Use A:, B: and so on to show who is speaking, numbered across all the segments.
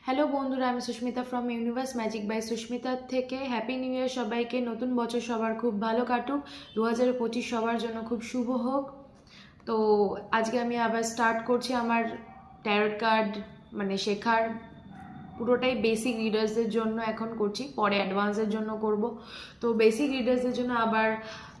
A: Hello বন্ধুরা, আমি Susmita from universe magic by সুস্মিতার থেকে। হ্যাপি নিউ ইয়ার সবাইকে। নতুন বছর সবার খুব ভালো কাটুক। দু হাজার পঁচিশ সবার জন্য খুব শুভ হোক। তো আজকে আমি আবার স্টার্ট করছি আমার ট্যারট কার্ড মানে শেখার। পুরোটাই বেসিক রিডার্সদের জন্য এখন করছি। পরে অ্যাডভান্সের জন্য করব। তো বেসিক রিডার্সদের জন্য আবার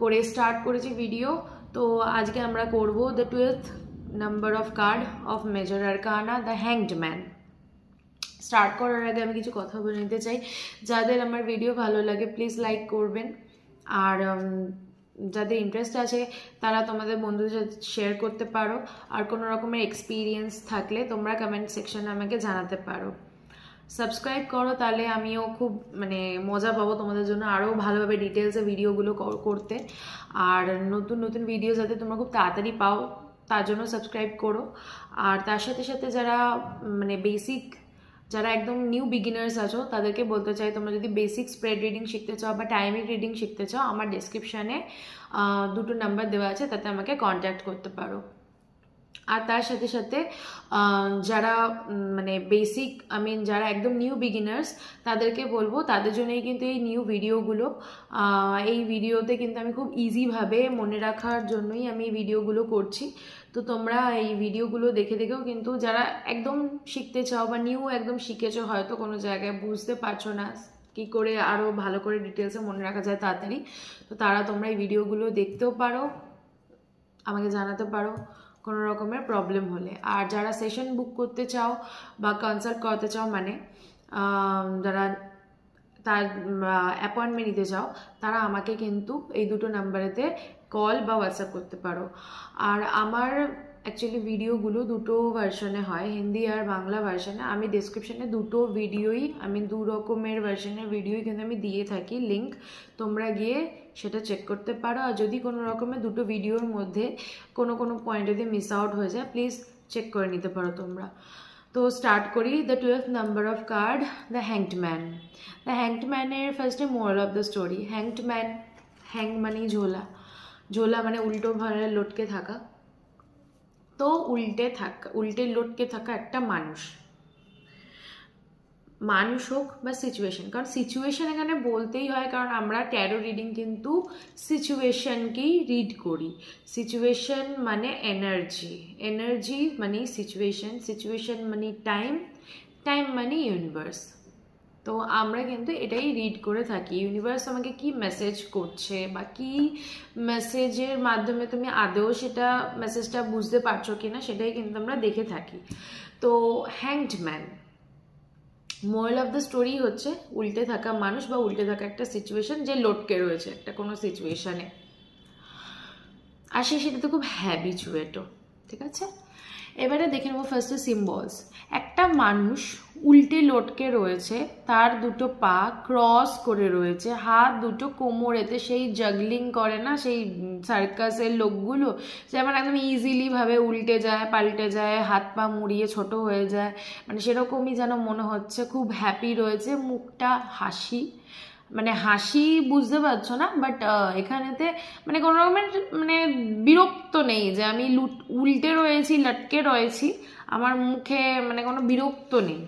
A: করে স্টার্ট করেছি ভিডিও তো আজকে আমরা করব the twelfth number of card of major arcana the hanged man start করার আগে আমি কিছু কথা বলে নিতে চাই। যাদের আমার ভিডিও ভালো লাগে প্লিজ লাইক করবেন। আর যাদের ইন্টারেস্ট আছে, তারা তোমাদের বন্ধুদের সাথে শেয়ার করতে পারো। আর কোনো রকমের এক্সপিরিয়েন্স থাকলে তোমরা কমেন্ট সেকশনে আমাকে জানাতে পারো। সাবস্ক্রাইব করো, তাহলে আমিও খুব মানে মজা পাবো তোমাদের জন্য আরও ভালোভাবে ডিটেলসে ভিডিওগুলো করতে। আর নতুন নতুন ভিডিও যাতে তোমরা খুব তাড়াতাড়ি পাও, তার জন্য সাবস্ক্রাইব করো। আর তার সাথে সাথে যারা মানে বেসিক যারা একদম নিউ বিগিনার্স আছো, তাদেরকে বলতে চাই তোমরা যদি বেসিক স্প্রেড রিডিং শিখতে চাও বা টাইমিং রিডিং শিখতে চাও, আমার ডেসক্রিপশানে দুটো নাম্বার দেওয়া আছে, তাতে আমাকে কন্ট্যাক্ট করতে পারো। আর তার সাথে সাথে যারা মানে বেসিক আই মিন যারা একদম নিউ বিগিনার্স তাদেরকে বলব, তাদের জন্যই কিন্তু এই নিউ ভিডিওগুলো এই ভিডিওতে কিন্তু আমি খুব ইজিভাবে মনে রাখার জন্যই আমি ভিডিওগুলো করছি। তো তোমরা এই ভিডিওগুলো দেখে দেখেও কিন্তু যারা একদম শিখতে চাও বা নিউ একদম শিখেছো, হয়তো কোনো জায়গায় বুঝতে পারছ না কি করে আরও ভালো করে ডিটেলসে মনে রাখা যায় তাড়াতাড়ি, তো তারা তোমরা এই ভিডিওগুলো দেখতেও পারো, আমাকে জানাতে পারো কোনো রকমের প্রবলেম হলে। আর যারা সেশন বুক করতে চাও বা কনসাল্ট করতে চাও মানে যারা তার অ্যাপয়েন্টমেন্ট নিতে চাও, তারা আমাকে কিন্তু এই দুটো নাম্বারেতে কল বা হোয়াটসঅ্যাপ করতে পারো। আর আমার অ্যাকচুয়ালি ভিডিওগুলো দুটো ভার্সনে হয়, হিন্দি আর বাংলা ভার্সনে আমি ডিসক্রিপশনে দুটো ভিডিওই আমি দু রকমের ভার্সনের ভিডিওই কিন্তু আমি দিয়ে থাকি লিঙ্ক তোমরা গিয়ে সেটা চেক করতে পারো। আর যদি কোনো রকমের দুটো ভিডিওর মধ্যে কোনো কোনো পয়েন্ট যদি মিস আউট হয়ে যায় প্লিজ চেক করে নিতে পারো তোমরা। তো স্টার্ট করি the twelve number of card the hanged man the hanged ম্যানের ফার্স্টে moral of the story hanged man hang মানে ঝোলা ঝোলা মানে উল্টো ভাবে লটকে থাকা। তো উল্টে থাকা, উল্টে লটকে থাকা একটা মানুষ। মানুষ হোক বা সিচুয়েশন কারণ সিচুয়েশন এখানে বলতেই হয়, কারণ আমরা ট্যারো রিডিং কিন্তু সিচুয়েশনকেই রিড করি। সিচুয়েশন মানে এনার্জি এনার্জি মানে সিচুয়েশন সিচুয়েশন মানে টাইম টাইম মানে ইউনিভার্স তো আমরা কিন্তু এটাই রিড করে থাকি। ইউনিভার্স আমাকে কি মেসেজ করছে বা কি মেসেজের মাধ্যমে তুমি আদৌ সেটা মেসেজটা বুঝতে পারছ কি না সেটাই কিন্তু আমরা দেখে থাকি। তো hanged man of the story হচ্ছে উল্টে থাকা মানুষ বা উল্টে থাকা একটা সিচুয়েশন যে লটকে রয়েছে একটা কোনো সিচুয়েশানে আর সে সেটাতে খুব হ্যাবিচুয়েটও ঠিক আছে? এবারে দেখে নেব ফার্স্টে সিম্বলস একটা মানুষ উল্টে লটকে রয়েছে, তার দুটো পা ক্রস করে রয়েছে, হাত দুটো কোমরেতে, সেই জাগলিং করে না, সেই সার্কাসের লোকগুলো যেমন একদম ইজিলিভাবে উল্টে যায়, পাল্টে যায়, হাত পা মুড়িয়ে ছোট হয়ে যায়। মানে সেরকমই যেন মনে হচ্ছে, খুব হ্যাপি রয়েছে, মুখটা হাসি। মানে হাসি বুঝতে পারছ না বাট এখানেতে মানে কোনো রকমের মানে বিরক্ত নেই যে আমি লুট, উল্টে রয়েছি, লটকে রয়েছি, আমার মুখে মানে কোনো বিরক্ত নেই।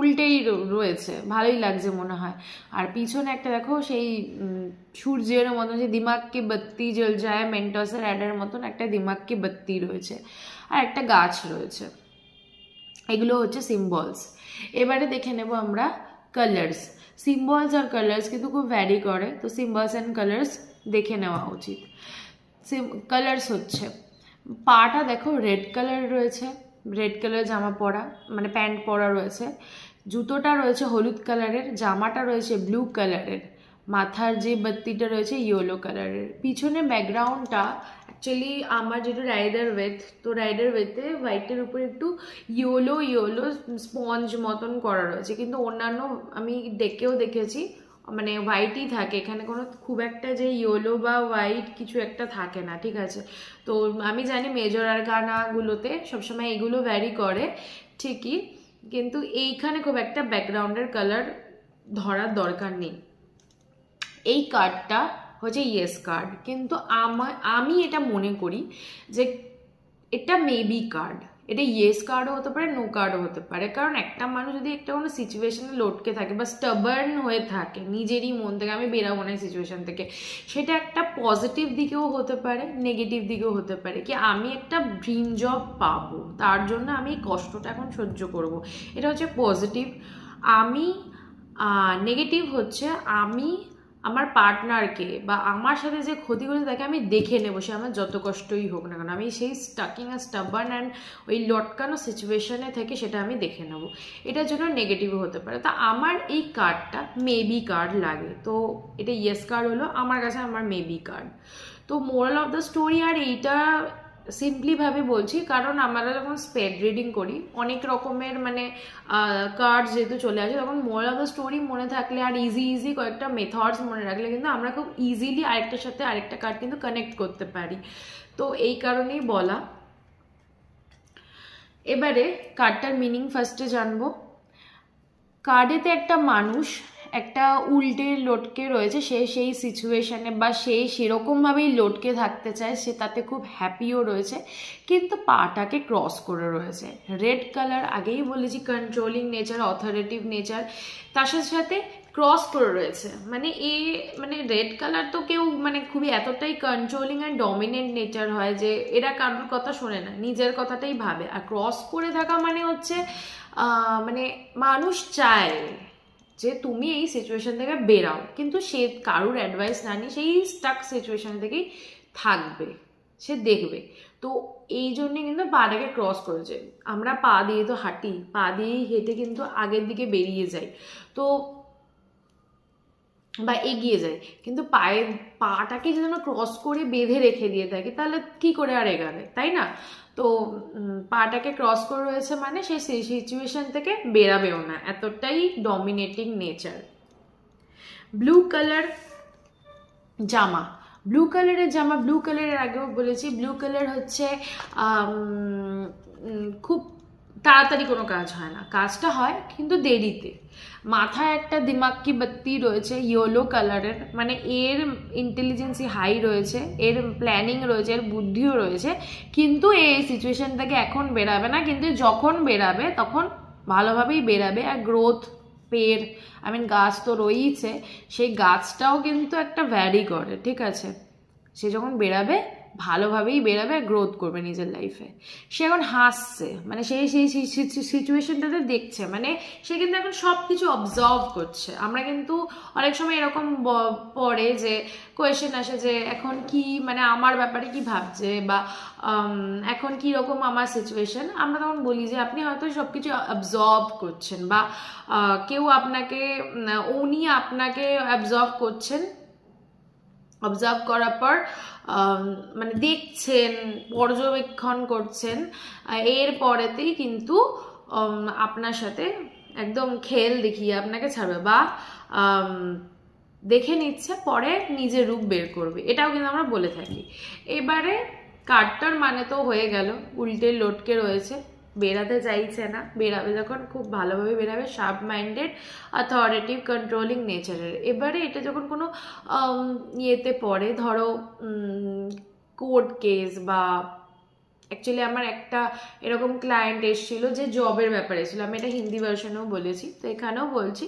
A: উল্টেই রয়েছে, ভালোই লাগছে মনে হয়। আর পিছনে একটা দেখো সেই সূর্যের মতন যে দিমাগকে বাত্তি জ্বল যায় মেন্টসের অ্যাডের মতন একটা দিমাগকে বাত্তি রয়েছে, আর একটা গাছ রয়েছে। এগুলো হচ্ছে সিম্বলস এবারে দেখে নেব আমরা কালার্স সিম্বলস আর কালার্স কিন্তু খুব ভ্যারি করে, তো সিম্বলস অ্যান্ড কালার্স দেখে নেওয়া উচিত। কালার্স হচ্ছে। পাটা দেখো রেড কালার রয়েছে রেড কালার জামা পরা মানে প্যান্ট পরা রয়েছে। জুতোটা রয়েছে হলুদ কালারের জামাটা রয়েছে ব্লু কালারের মাথার যে বাত্তিটা রয়েছে ইয়েলো কালারের পিছনে ব্যাকগ্রাউন্ডটা অ্যাকচুয়ালি আমার যেটা রাইডার ওয়েথ তো রাইডার ওয়েথে হোয়াইটের উপর একটু ইয়োলো ইয়োলো স্পঞ্জ মতন করা রয়েছে। কিন্তু অন্যান্য আমি ডেকেও দেখেছি মানে হোয়াইটই থাকে। এখানে কোনো খুব একটা যে ইয়োলো বা হোয়াইট কিছু একটা থাকে না, ঠিক আছে? তো আমি জানি মেজর আর গানাগুলোতে সবসময় এগুলো ভ্যারি করে, ঠিকই। কিন্তু এইখানে খুব একটা ব্যাকগ্রাউন্ডের কালার ধরার দরকার নেই। এই কার্ডটা হচ্ছে ইয়েস কার্ড কিন্তু আমি এটা মনে করি যে এটা মেবি কার্ড এটা ইয়েস কার্ডও হতে পারে নো কার্ডও হতে পারে। কারণ একটা মানুষ যদি একটা কোনো সিচুয়েশানে লটকে থাকে বা স্টাবার্ন হয়ে থাকে, নিজেরই মন থেকে, আমি বেরাবো না সিচুয়েশান থেকে, সেটা একটা পজিটিভ দিকেও হতে পারে নেগেটিভ দিকেও হতে পারে কি আমি একটা ড্রিম জব পাবো, তার জন্য আমি এই কষ্টটা এখন সহ্য করব। এটা হচ্ছে পজিটিভ আমি নেগেটিভ হচ্ছে আমি আমার পার্টনারকে বা আমার সাথে যে ক্ষতি করেছে তাকে আমি দেখে নেব, সে আমার যত কষ্টই হোক না কেন। আমি সেই স্টাকিং আর স্টাবার্ন অ্যান্ড ওই লটকানো সিচুয়েশনে থেকে সেটা আমি দেখে নেব। এটার জন্য নেগেটিভও হতে পারে। তা আমার এই কার্ডটা মেবি কার্ড লাগে। তো এটা ইয়েস কার্ড হলো, আমার কাছে আমার মেবি কার্ড তো মোরাল অফ দ্য স্টোরি আর এইটা সিম্পলিভাবে বলছি, কারণ আমরা যখন স্পেড রিডিং করি, অনেক রকমের মানে কার্ড যেহেতু চলে আসে, তখন মোর অফ দ্য স্টোরি মনে থাকলে আর ইজি ইজি কয়েকটা মেথডস মনে রাখলে কিন্তু আমরা খুব ইজিলি আরেকটার সাথে আরেকটা কার্ড কিন্তু কানেক্ট করতে পারি। তো এই কারণেই বলা। এবারে কার্ডটার মিনিং ফার্স্টে জানব। কার্ডেতে একটা মানুষ একটা উল্টে লটকে রয়েছে, সে সেই সিচুয়েশানে বা সে সেরকমভাবেই লটকে থাকতে চায়, সে তাতে খুব হ্যাপিও রয়েছে, কিন্তু পাটাকে ক্রস করে রয়েছে। রেড কালার আগেই বলেছি কন্ট্রোলিং নেচার অথরিটিভ নেচার তার সাথে সাথে ক্রস করে রয়েছে। মানে এ মানে রেড কালার তো কেউ মানে খুবই এতটাই কন্ট্রোলিং অ্যান্ড ডমিনেন্ট নেচার হয় যে এরা কারোর কথা শোনে না, নিজের কথাটাই ভাবে। আর ক্রস করে থাকা মানে হচ্ছে মানে মানুষ চায়। যে তুমি এই সিচুয়েশন থেকে বেরাও। কিন্তু সে কারোর অ্যাডভাইস না নিয়ে সেই স্টাক সিচুয়েশান থেকেই থাকবে। সে দেখবে। তো এই জন্যে কিন্তু পাটাকে ক্রস করেছে। আমরা পা দিয়ে তো হাঁটি, পা দিয়েই হেঁটে কিন্তু আগের দিকে বেরিয়ে যাই। তো বা এগিয়ে যায় কিন্তু পায়ের পাটাকে যদি ক্রস করে বেঁধে রেখে দিয়ে থাকি, তাহলে কি করে আর এগাবে? তাই না? তো পাটাকে ক্রস করে রয়েছে মানে সেই সিচুয়েশন থেকে বেরাবেও না। এতটাই ডমিনেটিং নেচার ব্লু কালার জামা। ব্লু কালারের জামা ব্লু কালারের আগেও বলেছি। ব্লু কালার হচ্ছে খুব তাড়াতাড়ি কোনো কাজ হয় না। কাজটা হয় কিন্তু দেরিতে। মাথায় একটা দিমাগ কি বাত্তি রয়েছে ইয়েলো কালারের মানে এর ইন্টেলিজেন্সি হাই রয়েছে, এর প্ল্যানিং রয়েছে, এর বুদ্ধিও রয়েছে, কিন্তু এই সিচুয়েশন থেকে এখন বেরাবে না, কিন্তু যখন বেরাবে তখন ভালোভাবেই বেরাবে আর গ্রোথ পের আই মিন গাছ তো রয়েইছে, সেই গাছটাও কিন্তু একটা ভ্যারি করে ঠিক আছে? সে যখন বেরাবে ভালোভাবেই বেরাবে আর গ্রোথ করবে নিজের লাইফে সে এখন হাসছে মানে সেই সেই সিচুয়েশনটাতে দেখছে মানে সে কিন্তু এখন সব কিছু অবজার্ভ করছে। আমরা কিন্তু অনেক সময় এরকম পড়ে যে কোয়েশ্চেন আসে যে এখন কি মানে আমার ব্যাপারে কি ভাবছে বা এখন কি রকম আমার সিচুয়েশন আমরা তখন বলি যে আপনি হয়তো সব কিছু অবজর্ভ করছেন বা কেউ আপনাকে উনি আপনাকে অবজর্ভ করছেন অবজার্ভ করার পর মানে দেখছেন, পর্যবেক্ষণ করছেন এর পরেতেই কিন্তু আপনার সাথে একদম খেল দেখিয়ে আপনাকে ছাড়বে বা দেখে নিচ্ছে, পরে নিজের রূপ বের করবে। এটাও কিন্তু আমরা বলে থাকি। এবারে কার্ডটার মানে তো হয়ে গেল, উল্টে লটকে রয়েছে। বেরাতে চাইছে না। বেরাবে যখন খুব ভালোভাবে বেরাবে শার্প মাইন্ডেড অথরিটিভ কন্ট্রোলিং নেচারের এবারে এটা যখন কোনো ইয়েতে পড়ে, ধরো কোর্ট কেস বা অ্যাকচুয়ালি আমার একটা এরকম ক্লায়েন্ট এসেছিল যে জবের ব্যাপারে এসেছিল আমি এটা হিন্দি ভার্সনেও বলেছি, তো এখানেও বলছি।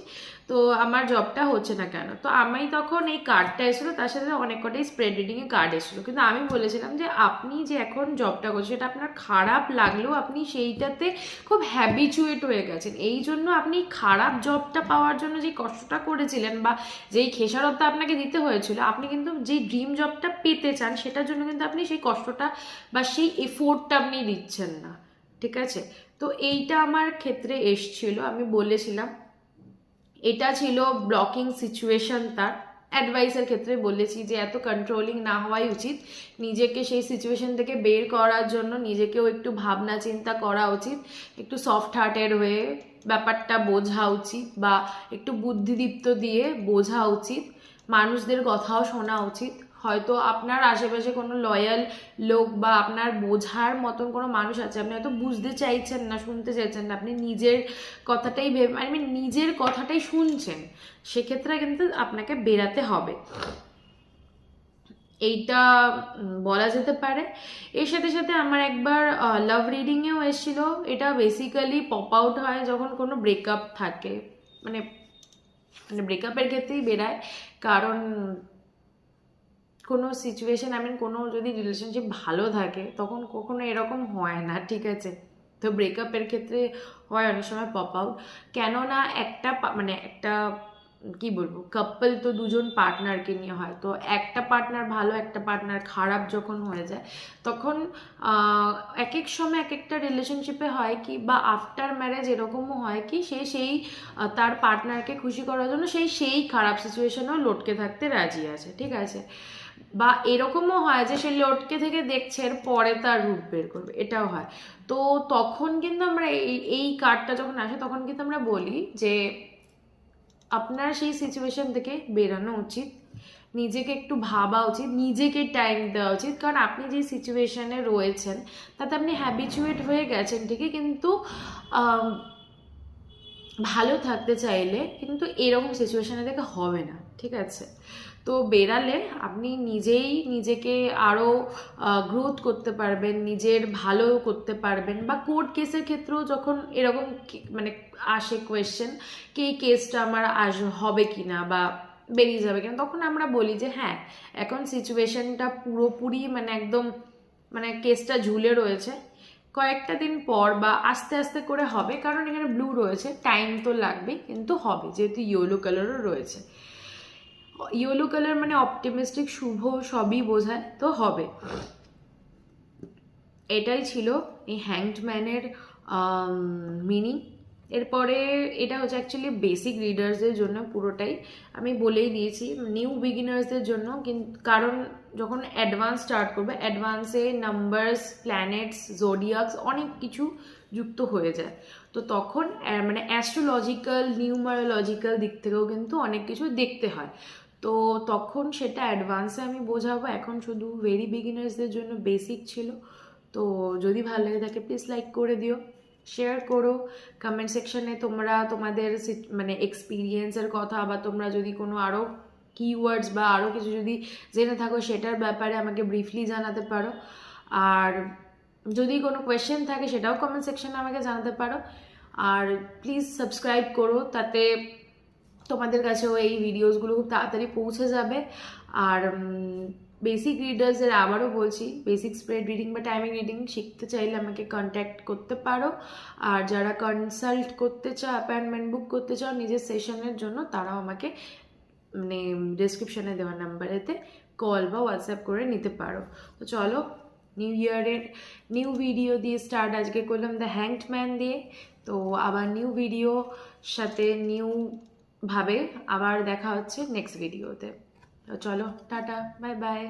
A: তো আমার জবটা হচ্ছে না কেন? তো আমি তখন এই কার্ডটা এসেছিল, তার সাথে অনেক কটাই স্প্রেড রিডিংয়ে কার্ড এসেছিল। কিন্তু আমি বলেছিলাম যে আপনি যে এখন জবটা করছেন, সেটা আপনার খারাপ লাগলেও আপনি সেইটাতে খুব হ্যাবিচুয়েট হয়ে গেছেন। এই জন্য আপনি খারাপ জবটা পাওয়ার জন্য যে কষ্টটা করেছিলেন বা যেই খেসারতটা আপনাকে দিতে হয়েছিল, আপনি কিন্তু যেই ড্রিম জবটা পেতে চান, সেটার জন্য কিন্তু আপনি সেই কষ্টটা বা সেই এফোর্টটা আপনি দিচ্ছেন না। ঠিক আছে? তো এইটা আমার ক্ষেত্রে এসছিল, আমি বলেছিলাম। এটা ছিল ব্লকিং সিচুয়েশন তার। অ্যাডভাইসের ক্ষেত্রে বলেছি যে, এত কন্ট্রোলিং না হওয়াই উচিত। নিজেকে সেই সিচুয়েশন থেকে বের করার জন্য নিজেকেও একটু ভাবনা চিন্তা করা উচিত। একটু সফট হার্টের হয়ে ব্যাপারটা বোঝা উচিত বা একটু বুদ্ধিদীপ্ত দিয়ে বোঝা উচিত। মানুষদের কথাও শোনা উচিত। হয়তো আপনার আশেপাশে কোনো লয়াল লোক বা আপনার বোঝার মতন কোনো মানুষ আছে, আপনি হয়তো বুঝতে চাইছেন না, শুনতে চাইছেন না, আপনি নিজের কথাটাই ভেবে আই মিন নিজের কথাটাই শুনছেন, সেক্ষেত্রে কিন্তু আপনাকে বেরাতে হবে। এইটা বলা যেতে পারে। এর সাথে সাথে আমার একবার লাভ রিডিংয়েও এসেছিল। এটা বেসিক্যালি পপ আউট হয় যখন কোনো ব্রেকআপ থাকে। মানে মানে ব্রেকআপের ক্ষেত্রেই বেরায়। কারণ কোনো সিচুয়েশন আই মিন কোনো যদি রিলেশনশিপ ভালো থাকে, তখন কখনো এরকম হয় না, ঠিক আছে? তো ব্রেকআপের ক্ষেত্রে হয় অনেক সময় পপ আউট কেননা একটা মানে একটা, কি বলব কাপল তো দুজন পার্টনারকে নিয়ে হয়। তো একটা পার্টনার ভালো, একটা পার্টনার খারাপ যখন হয়ে যায়, তখন এক এক সময় এক একটা রিলেশনশিপে হয় কি, বা আফটার ম্যারেজ এরকমও হয় কি, সে সেই তার পার্টনারকে খুশি করার জন্য সেই সেই খারাপ সিচুয়েশনেও লটকে থাকতে রাজি আছে, ঠিক আছে? বা এরকমও হয় যে সে লটকে থেকে দেখছে এর পরে তার রূপ বের করবে, এটাও হয়। তো তখন কিন্তু আমরা এই এই কার্ডটা যখন আসে তখন কিন্তু আমরা বলি যে আপনার সেই সিচুয়েশন থেকে বেরানো উচিত, নিজেকে একটু ভাবা উচিত, নিজেকে টাইম দেওয়া উচিত। কারণ আপনি যে সিচুয়েশানে রয়েছেন, তাতে আপনি হ্যাবিচুয়েট হয়ে গেছেন ঠিকই, কিন্তু ভালো থাকতে চাইলে কিন্তু এরকম সিচুয়েশানে থেকে হবে না, ঠিক আছে? তো বেরালে আপনি নিজেই নিজেকে আরও গ্রোথ করতে পারবেন, নিজের ভালো করতে পারবেন বা কোর্ট কেসের ক্ষেত্রেও যখন এরকম মানে আসে কোয়েশ্চেন কি এই কেসটা আমার আস হবে কি না বা বেরিয়ে যাবে কিনা, তখন আমরা বলি যে হ্যাঁ এখন সিচুয়েশনটা পুরোপুরি মানে একদম মানে কেসটা ঝুলে রয়েছে। কয়েকটা দিন পর বা আস্তে আস্তে করে হবে, কারণ এখানে ব্লু রয়েছে টাইম তো লাগবে কিন্তু হবে, যেহেতু ইয়েলো কালারও রয়েছে। ইয়েলো কালার মানে অপটিমিস্টিক শুভ সবই বোঝায়, তো হবে। এটাই ছিল এই হ্যাংড ম্যানের মিনিং এরপরে এটা হচ্ছে অ্যাকচুয়ালি বেসিক রিডার্সদের জন্য পুরোটাই। আমি বলেই দিয়েছি নিউ বিগিনার্সদের জন্য কারণ যখন অ্যাডভান্স স্টার্ট করবে অ্যাডভান্সে নাম্বারস প্ল্যানেটস জোডিয়াক্স অনেক কিছু যুক্ত হয়ে যায়। তো তখন মানে অ্যাস্ট্রোলজিক্যাল নিউমারোলজিক্যাল দিক থেকেও কিন্তু অনেক কিছু দেখতে হয়। তো তখন সেটা অ্যাডভান্সে আমি বোঝাবো। এখন শুধু ভেরি বিগিনার্সদের জন্য বেসিক ছিল। তো যদি ভালো লাগে থাকে প্লিজ লাইক করে দিও। শেয়ার করো। কমেন্ট সেকশনে তোমরা তোমাদের মানে এক্সপিরিয়েন্সের কথা বা তোমরা যদি কোনো আরও কিওয়ার্ডস বা আরও কিছু যদি জেনে থাকো, সেটার ব্যাপারে আমাকে ব্রিফলি জানাতে পারো। আর যদি কোনো কোয়েশ্চেন থাকে, সেটাও কমেন্ট সেকশনে আমাকে জানাতে পারো। আর প্লিজ সাবস্ক্রাইব করো, তাতে তোমাদের কাছেও এই ভিডিওসগুলো খুব তাড়াতাড়ি পৌঁছে যাবে। আর বেসিক রিডার্সের আবারও বলছি বেসিক স্প্রেড রিডিং বা টাইমিং রিডিং শিখতে চাইলে আমাকে কন্ট্যাক্ট করতে পারো। আর যারা কনসাল্ট করতে চাও অ্যাপয়েন্টমেন্ট বুক করতে চাও নিজের সেশনের জন্য, তারাও আমাকে মানে ডিসক্রিপশনে দেওয়া নাম্বারেতে কল বা হোয়াটসঅ্যাপ করে নিতে পারো। তো চলো নিউ ইয়ারের নিউ ভিডিও দিয়ে স্টার্ট আজকে করলাম দ্য হ্যাংড ম্যান দিয়ে। তো আবার নিউ ভিডিও সাথে নিউ ভাবে আবার দেখা হচ্ছে নেক্সট ভিডিওতে তো। চলো টাটা বাই বাই